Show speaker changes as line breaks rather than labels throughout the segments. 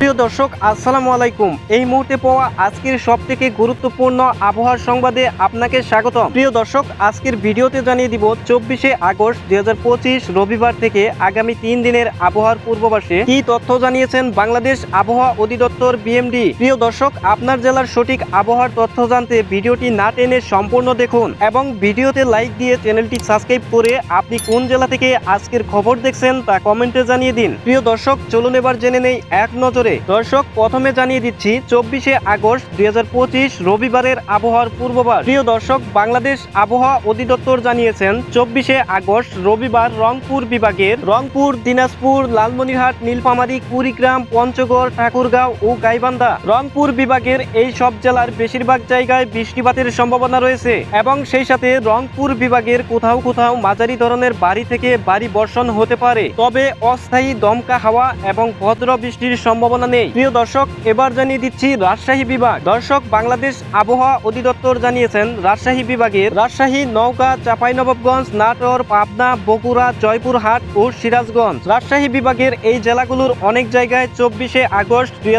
প্রিয় দর্শক, আসসালামু আলাইকুম। এই মুহূর্তে পাওয়া আজকের সব থেকে গুরুত্বপূর্ণ আবহাওয়ার সংবাদে আপনাকে স্বাগত প্রিয় দর্শক, আজকের ভিডিওতে জানিয়ে দিব, চব্বিশে আগস্ট দুই রবিবার থেকে আগামী তিন দিনের আবহাওয়ার পূর্বাভাসে কি তথ্য জানিয়েছেন বাংলাদেশ আবহাওয়া অধিদপ্তর বিএমডি? প্রিয় দর্শক, আপনার জেলার সঠিক আবহাওয়ার তথ্য জানতে ভিডিওটি না টেনে সম্পূর্ণ দেখুন এবং ভিডিওতে লাইক দিয়ে চ্যানেলটি সাবস্ক্রাইব করে আপনি কোন জেলা থেকে আজকের খবর দেখছেন তা কমেন্টে জানিয়ে দিন। প্রিয় দর্শক, চলুন এবার জেনে নেই এক নজরে। দর্শক, প্রথমে জানিয়ে দিচ্ছি, চব্বিশে আগস্ট দুই হাজার পঁচিশ রবিবারের আবহাওয়ার পূর্ববার প্রিয় দর্শক, বাংলাদেশ আবহাওয়া অধিদপ্তর জানিয়েছেন, চব্বিশে আগস্ট রবিবার রংপুর বিভাগের রংপুর, দিনাজপুর, লালমনিরহাট, নীলফামারী, কুড়িগ্রাম, পঞ্চগড়, ঠাকুরগাঁও ও গাইবান্ধা। রংপুর বিভাগের এই সব জেলার বেশিরভাগ জায়গায় বৃষ্টিপাতের সম্ভাবনা রয়েছে এবং সেই সাথে রংপুর বিভাগের কোথাও কোথাও মাঝারি ধরনের বাড়ি থেকে বাড়ি বর্ষণ হতে পারে। তবে অস্থায়ী দমকা হাওয়া এবং ভদ্র বৃষ্টির সম্ভাবনা নেই। প্রিয় দর্শক, এবার জানিয়ে দিচ্ছি রাজশাহী বিভাগ। দর্শক, বাংলাদেশ আবহাওয়া অধিদপ্তর জানিয়েছেন, রাজশাহী বিভাগের রাজশাহী, নওগাঁ, চাঁপাইনবাবগঞ্জ, নাটোর, পাবনা, বগুড়া, জয়পুরহাট ও সিরাজগঞ্জ। রাজশাহী বিভাগের এই জেলাগুলোর অনেক জায়গায় চব্বিশে আগস্ট দুই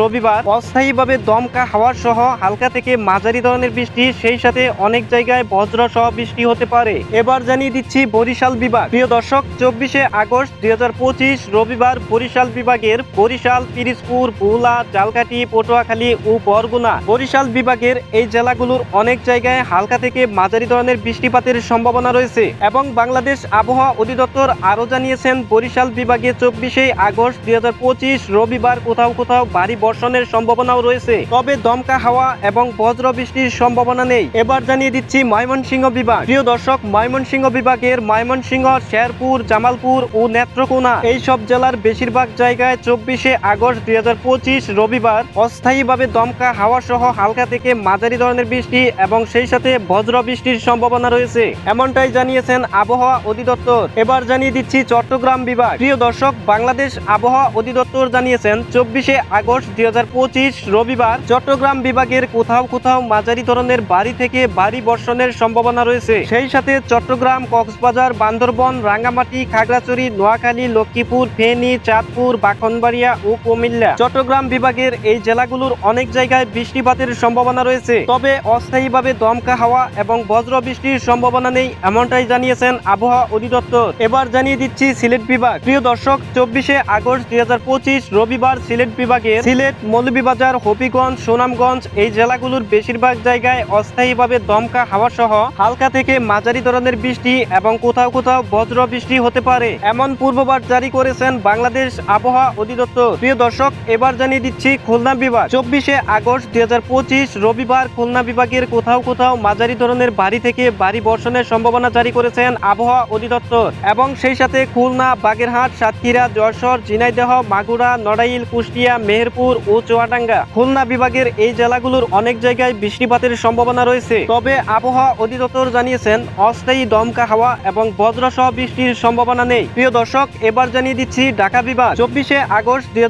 রবিবার অস্থায়ীভাবে দমকা হাওয়ার সহ হালকা থেকে মাঝারি ধরনের বৃষ্টি, সেই সাথে অনেক জায়গায় বজ্র সহ বৃষ্টি হতে পারে। এবার জানিয়ে দিচ্ছি বরিশাল বিভাগ। প্রিয় দর্শক, চব্বিশে আগস্ট দুই হাজার পঁচিশ রবিবার বরিশাল বিভাগের বরিশাল পিরিজপুর ভোলা, জালকাঠি, পটুয়াখালী ও বরগুনা। বরিশাল বিভাগের এই জেলাগুলোর অনেক জায়গায় হালকা থেকে মাঝারি ধরনের বৃষ্টিপাতের সম্ভাবনা রয়েছে এবং বাংলাদেশ আবহাওয়া অধিদপ্তর আরও জানিয়েছেন, বরিশাল বিভাগে চব্বিশে আগস্ট দুই রবিবার কোথাও কোথাও ভারী বর্ষণের সম্ভাবনাও রয়েছে। তবে দমকা হাওয়া এবং বজ্র বৃষ্টির সম্ভাবনা নেই। এবার জানিয়ে দিচ্ছি ময়মনসিংহ বিভাগ। প্রিয় দর্শক, ময়মনসিংহ বিভাগের ময়মনসিংহ, শেরপুর, জামালপুর ও নেত্রকোনা এই সব জেলার বেশিরভাগ জায়গায় চব্বিশে আগস্ট দুই হাজার পঁচিশ রবিবার অস্থায়ীভাবে দমকা হাওয়া সহ হালকা থেকে মাঝারি ধরনের বৃষ্টি এবং সেই সাথে বজ্র বৃষ্টির সম্ভাবনা রয়েছে। এমনটাই জানিয়েছেন আবহাওয়া অধিদপ্তর। এবার জানিয়ে দিচ্ছি চট্টগ্রাম বিভাগ। প্রিয় দর্শক, বাংলাদেশ আবহাওয়া অধিদপ্তর জানিয়েছেন, চব্বিশে আগস্ট দুই হাজার পঁচিশ রবিবার চট্টগ্রাম বিভাগের কোথাও কোথাও মাঝারি ধরনের বাড়ি থেকে বাড়ি বর্ষণের সম্ভাবনা রয়েছে। সেই সাথে চট্টগ্রাম, কক্সবাজার, বান্দরবন, রাঙ্গামাটি, খাগড়াছড়ি, নোয়াখালী, লক্ষ্মীপুর, ফেনী, চাঁদপুর, বাখনবাড়িয়া কুমিল্লা চট্টগ্রাম বিভাগের এই জেলাগুলোর অনেক জায়গায় বৃষ্টিপাতের সম্ভাবনা রয়েছে। তবে অস্থায়ীভাবে দমকা হাওয়া এবং বজ্র বৃষ্টির সম্ভাবনা নেই এমনটাই জানিয়েছেন আবহাওয়া অধিদপ্তর। এবার জানিয়ে দিচ্ছি সিলেট বিভাগ। প্রিয় দর্শক, চব্বিশে আগস্ট দুই হাজার পঁচিশ রবিবার সিলেট বিভাগের সিলেট মৌলভীবাজার, হবিগঞ্জ, সুনামগঞ্জ এই জেলাগুলোর বেশিরভাগ জায়গায় অস্থায়ীভাবে দমকা হাওয়া সহ হালকা থেকে মাঝারি ধরনের বৃষ্টি এবং কোথাও কোথাও বজ্র বৃষ্টি হতে পারে। এমন পূর্ববার জারি করেছেন বাংলাদেশ আবহাওয়া অধিদপ্তর। প্রিয় দর্শক, এবার জানিয়ে দিচ্ছি খুলনা বিভাগ। চব্বিশে আগস্ট দুই হাজার পঁচিশ রবিবার খুলনা বিভাগের কোথাও কোথাও মাঝারি ধরনের বাড়ি থেকে বাড়ি বর্ষণের সম্ভাবনা জারি করেছেন আবহাওয়া অধিদপ্তর। এবং সেই সাথে খুলনা, বাগেরহাট, সাতক্ষীরা, যশোর, ঝিনাইদহ, মাগুরা, নড়াইল, কুষ্টিয়া, মেহেরপুর ও চুয়াডাঙ্গা। খুলনা বিভাগের এই জেলাগুলোর অনেক জায়গায় বৃষ্টিপাতের সম্ভাবনা রয়েছে। তবে আবহাওয়া অধিদপ্তর জানিয়েছেন, অস্থায়ী দমকা হাওয়া এবং বজ্রসহ বৃষ্টির সম্ভাবনা নেই। প্রিয় দর্শক, এবার জানিয়ে দিচ্ছি ঢাকা বিভাগ। চব্বিশে আগস্ট দুই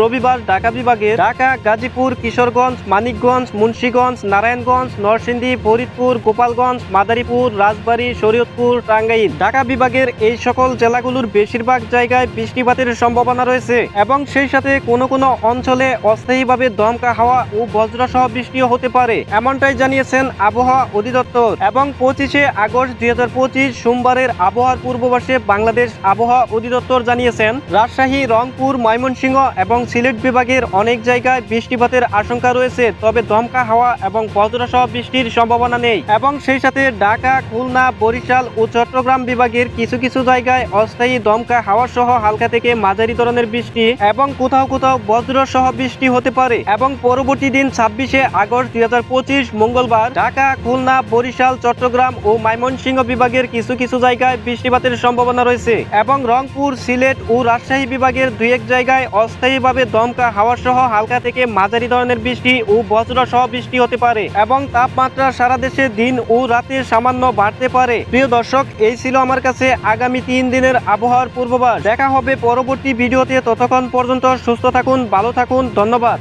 রবিবার ঢাকা বিভাগে ঢাকা, গাজীপুর, কিশোরগঞ্জ, মানিকগঞ্জ, মুন্সীগঞ্জ, নারায়ণগঞ্জ, নরসিংদী, ফরিদপুর, গোপালগঞ্জ, মাদারীপুর, রাজবাড়ী, শরীয়তপুর, টাঙ্গাইল। ঢাকা বিভাগের এই সকল জেলাগুলোর বেশিরভাগ জায়গায় বৃষ্টিপাতের সম্ভাবনা রয়েছে এবং সেই সাথে কোনো কোনো অঞ্চলে অস্থায়ীভাবে দমকা হাওয়া ও বজ্রসহ বৃষ্টিও হতে পারে, এমনটাই জানিয়েছেন আবহাওয়া অধিদপ্তর। এবং পঁচিশে আগস্ট দুই হাজার পঁচিশ সোমবারের আবহাওয়ার পূর্বাভাসে বাংলাদেশ আবহাওয়া অধিদপ্তর জানিয়েছেন, রাজশাহী, রংপুর ময়মনসিংহ এবং সিলেট বিভাগের অনেক জায়গায় বৃষ্টিপাতের আশঙ্কা রয়েছে, তবে দমকা হাওয়া এবং বজ্রসহ বৃষ্টির সম্ভাবনা নেই। এবং সেই সাথে ঢাকা, খুলনা, বরিশাল ও চট্টগ্রাম বিভাগের কিছু কিছু জায়গায় অস্থায়ী দমকা হাওয়া সহ হালকা থেকে মাঝারি ধরনের বৃষ্টি এবং কোথাও কোথাও বজ্র সহ বৃষ্টি হতে পারে। এবং পরবর্তী দিন ছাব্বিশে আগস্ট দুই হাজার পঁচিশ, মঙ্গলবার ঢাকা, খুলনা, বরিশাল, চট্টগ্রাম ও ময়মনসিংহ বিভাগের কিছু কিছু জায়গায় বৃষ্টিপাতের সম্ভাবনা রয়েছে। এবং রংপুর, সিলেট ও রাজশাহী বিভাগের দুই এক জায়গায় অস্থায়ীভাবে দমকা হাওয়া সহ হালকা থেকে মাঝারি ধরনের বৃষ্টি ও বজ্র সহ বৃষ্টি হতে পারে এবং তাপমাত্রা সারা দেশে দিন ও রাতে সামান্য বাড়তে পারে। প্রিয় দর্শক, এই ছিল আমার কাছে আগামী তিন দিনের আবহাওয়ার পূর্বাভাস। দেখা হবে পরবর্তী ভিডিওতে। ততক্ষণ পর্যন্ত সুস্থ থাকুন, ভালো থাকুন, ধন্যবাদ।